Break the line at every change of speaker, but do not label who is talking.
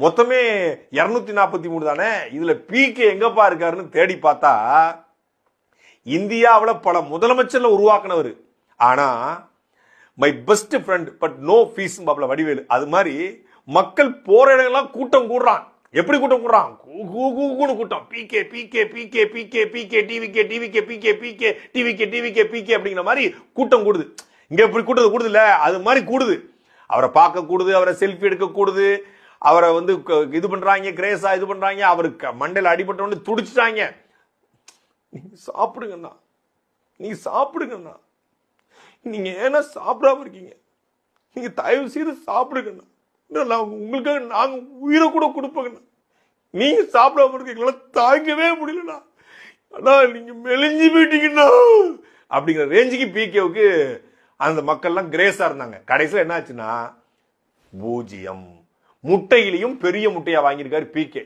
மொத்தமே இரநூத்தி நாற்பத்தி மூணு தானே? இதுல பிகே எங்கப்பா இருக்காருன்னு தேடி பார்த்தா இந்தியாவில் பல முதலமைச்சர்ல உருவாக்குனவர். ஆனா my best friend but no fees பாப்ல Vadivelu. அது மாதிரி மக்கள் போற இடங்கள்லாம் கூட்டம் கூடுறான். எப்படி கூட்டம் கூடுறான்? கூ- கூ- கூ- கூட்டம். PK PK PK PK PK TVK TVK PK PK TVK TVK PK அப்படிங்கிற மாதிரி கூட்டம் கூடுது. இங்க எப்படி கூட்டது கூடுது இல்ல அது மாதிரி கூடுது. அவரை பார்க்க கூடுது அவரை செல்ஃபி எடுக்க கூடுது அவரை வந்து க- இது பண்றாங்க கிரேஸா இது பண்றாங்க அவருக்கு மண்டையில் அடிபட்டவொடனே துடிச்சிட்டாங்க. நீங்க சாப்பிடுங்கண்ணா. நீங்க சாப்பிடுங்கண்ணா. நீங்க ஏன்னா சாப்பிடாம இருக்கீங்க. நீங்க தயவு செய்து சாப்பிடுங்கண்ணா. நான் உங்களுக்காக நாங்க உயிரை கூட கொடுப்போங்கண்ணா. நீங்க சாப்பிடாம இருக்கீங்களா தாங்கவே முடியலண்ணா. அண்ணா நீங்க மெலிஞ்சு போயிட்டீங்கண்ணா. அப்படிங்கிற ரேஞ்சுக்கு பிகேவுக்கு அந்த மக்கள்லாம் கிரேஸா இருந்தாங்க. கடைசியில் என்னாச்சுன்னா பூஜ்ஜியம். முட்டையிலையும் பெரிய முட்டையா வாங்கியிருக்காரு பிகே